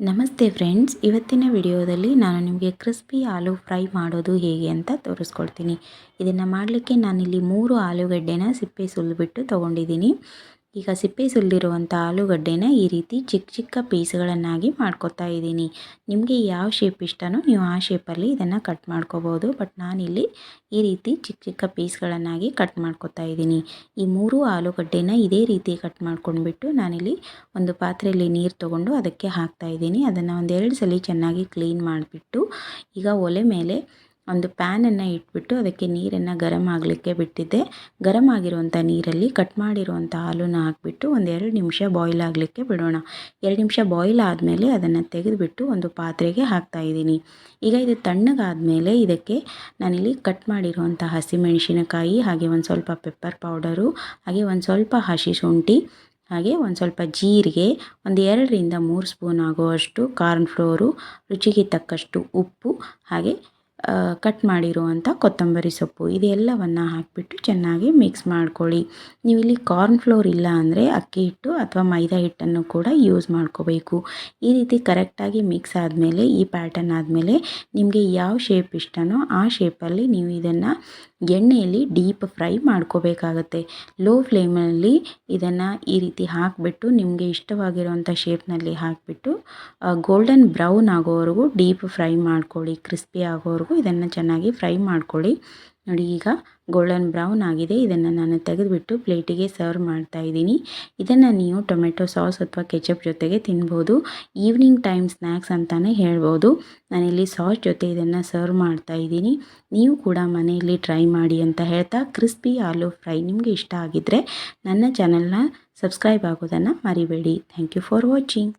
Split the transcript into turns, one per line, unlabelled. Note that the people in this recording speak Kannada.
ನಮಸ್ತೆ ಫ್ರೆಂಡ್ಸ್, ಇವತ್ತಿನ ವಿಡಿಯೋದಲ್ಲಿ ನಾನು ನಿಮಗೆ ಕ್ರಿಸ್ಪಿ ಆಲೂ ಫ್ರೈ ಮಾಡೋದು ಹೇಗೆ ಅಂತ ತೋರಿಸ್ಕೊಡ್ತೀನಿ. ಇದನ್ನು ಮಾಡಲಿಕ್ಕೆ ನಾನಿಲ್ಲಿ ಮೂರು ಆಲೂಗಡ್ಡೆನ ಸಿಪ್ಪೆ ಸುಲಿಬಿಟ್ಟು ತೊಗೊಂಡಿದ್ದೀನಿ. ಈಗ ಸಿಪ್ಪೆ ಸುಲಿದಿರುವಂಥ ಆಲೂಗಡ್ಡೆನ ಈ ರೀತಿ ಚಿಕ್ಕ ಚಿಕ್ಕ ಪೀಸ್ಗಳನ್ನಾಗಿ ಮಾಡ್ಕೊತಾ ಇದ್ದೀನಿ. ನಿಮಗೆ ಯಾವ ಶೇಪ್ ಇಷ್ಟನೋ ನೀವು ಆ ಶೇಪಲ್ಲಿ ಇದನ್ನು ಕಟ್ ಮಾಡ್ಕೋಬೋದು. ಬಟ್ ನಾನಿಲ್ಲಿ ಈ ರೀತಿ ಚಿಕ್ಕ ಚಿಕ್ಕ ಪೀಸ್ಗಳನ್ನಾಗಿ ಕಟ್ ಮಾಡ್ಕೊತಾ ಇದ್ದೀನಿ. ಈ ಮೂರು ಆಲೂಗಡ್ಡೆನ ಇದೇ ರೀತಿ ಕಟ್ ಮಾಡ್ಕೊಂಡ್ಬಿಟ್ಟು ನಾನಿಲ್ಲಿ ಒಂದು ಪಾತ್ರೆಯಲ್ಲಿ ನೀರು ತೊಗೊಂಡು ಅದಕ್ಕೆ ಹಾಕ್ತಾ ಇದ್ದೀನಿ. ಅದನ್ನು ಒಂದೆರಡು ಸಲ ಚೆನ್ನಾಗಿ ಕ್ಲೀನ್ ಮಾಡಿಬಿಟ್ಟು ಈಗ ಒಲೆ ಮೇಲೆ ಒಂದು ಪ್ಯಾನನ್ನು ಇಟ್ಬಿಟ್ಟು ಅದಕ್ಕೆ ನೀರನ್ನು ಗರಮ್ ಆಗಲಿಕ್ಕೆ ಬಿಟ್ಟಿದ್ದೆ. ಗರಮ್ ಆಗಿರುವಂಥ ನೀರಲ್ಲಿ ಕಟ್ ಮಾಡಿರುವಂಥ ಹಾಲನ್ನು ಹಾಕಿಬಿಟ್ಟು ಒಂದು ಎರಡು ನಿಮಿಷ ಬಾಯ್ಲ್ ಆಗಲಿಕ್ಕೆ ಬಿಡೋಣ. ಎರಡು ನಿಮಿಷ ಬಾಯ್ಲ್ ಆದಮೇಲೆ ಅದನ್ನು ತೆಗೆದುಬಿಟ್ಟು ಒಂದು ಪಾತ್ರೆಗೆ ಹಾಕ್ತಾ ಇದ್ದೀನಿ. ಈಗ ಇದು ತಣ್ಣಗಾದಮೇಲೆ ಇದಕ್ಕೆ ನಾನಿಲ್ಲಿ ಕಟ್ ಮಾಡಿರುವಂಥ ಹಸಿಮೆಣಸಿನಕಾಯಿ, ಹಾಗೆ ಒಂದು ಸ್ವಲ್ಪ ಪೆಪ್ಪರ್ ಪೌಡರು ಹಾಗೆ ಒಂದು ಸ್ವಲ್ಪ ಹಸಿ ಶುಂಠಿ, ಹಾಗೆ ಒಂದು ಸ್ವಲ್ಪ ಜೀರಿಗೆ, ಒಂದು ಎರಡರಿಂದ ಮೂರು ಸ್ಪೂನ್ ಆಗುವಷ್ಟು ಕಾರ್ನ್ ಫ್ಲೋರು ರುಚಿಗೆ ತಕ್ಕಷ್ಟು ಉಪ್ಪು, ಹಾಗೆ ಕಟ್ ಮಾಡಿರುವಂಥ ಕೊತ್ತಂಬರಿ ಸೊಪ್ಪು. ಇದೆಲ್ಲವನ್ನು ಹಾಕಿಬಿಟ್ಟು ಚೆನ್ನಾಗಿ ಮಿಕ್ಸ್ ಮಾಡ್ಕೊಳ್ಳಿ. ನೀವು ಇಲ್ಲಿ ಕಾರ್ನ್ ಫ್ಲೋರ್ ಇಲ್ಲ ಅಂದರೆ ಅಕ್ಕಿ ಹಿಟ್ಟು ಅಥವಾ ಮೈದಾ ಹಿಟ್ಟನ್ನು ಕೂಡ ಯೂಸ್ ಮಾಡ್ಕೋಬೇಕು. ಈ ರೀತಿ ಕರೆಕ್ಟಾಗಿ ಮಿಕ್ಸ್ ಆದಮೇಲೆ, ಈ ಪ್ಯಾಟರ್ನ್ ಆದಮೇಲೆ ನಿಮಗೆ ಯಾವ ಶೇಪ್ ಇಷ್ಟನೋ ಆ ಶೇಪಲ್ಲಿ ನೀವು ಇದನ್ನು ಎಣ್ಣೆಯಲ್ಲಿ ಡೀಪ್ ಫ್ರೈ ಮಾಡ್ಕೋಬೇಕಾಗತ್ತೆ. ಲೋ ಫ್ಲೇಮಲ್ಲಿ ಇದನ್ನು ಈ ರೀತಿ ಹಾಕಿಬಿಟ್ಟು ನಿಮಗೆ ಇಷ್ಟವಾಗಿರುವಂಥ ಶೇಪ್ನಲ್ಲಿ ಹಾಕಿಬಿಟ್ಟು ಗೋಲ್ಡನ್ ಬ್ರೌನ್ ಆಗೋವರೆಗೂ ಡೀಪ್ ಫ್ರೈ ಮಾಡ್ಕೊಳ್ಳಿ. ಕ್ರಿಸ್ಪಿ ಆಗೋವರೆಗೂ ಇದನ್ನು ಚೆನ್ನಾಗಿ ಫ್ರೈ ಮಾಡ್ಕೊಳ್ಳಿ. ನೋಡಿ, ಈಗ ಗೋಲ್ಡನ್ ಬ್ರೌನ್ ಆಗಿದೆ. ಇದನ್ನು ನಾನು ತೆಗೆದುಬಿಟ್ಟು ಪ್ಲೇಟಿಗೆ ಸರ್ವ್ ಮಾಡ್ತಾ ಇದ್ದೀನಿ. ಇದನ್ನು ನೀವು ಟೊಮೆಟೊ ಸಾಸ್ ಅಥವಾ ಕೆಚಪ್ ಜೊತೆಗೆ ತಿನ್ಬೋದು. ಈವ್ನಿಂಗ್ ಟೈಮ್ ಸ್ನ್ಯಾಕ್ಸ್ ಅಂತಲೇ ಹೇಳ್ಬೋದು. ನಾನಿಲ್ಲಿ ಸಾಸ್ ಜೊತೆ ಇದನ್ನು ಸರ್ವ್ ಮಾಡ್ತಾ ಇದ್ದೀನಿ. ನೀವು ಕೂಡ ಮನೆಯಲ್ಲಿ ಟ್ರೈ ಮಾಡಿ ಅಂತ ಹೇಳ್ತಾ ಕ್ರಿಸ್ಪಿ ಆಲೂ ಫ್ರೈ ನಿಮಗೆ ಇಷ್ಟ ಆಗಿದ್ದರೆ ನನ್ನ ಚಾನಲ್ನ ಸಬ್ಸ್ಕ್ರೈಬ್ ಆಗೋದನ್ನು ಮರಿಬೇಡಿ. Thank you for watching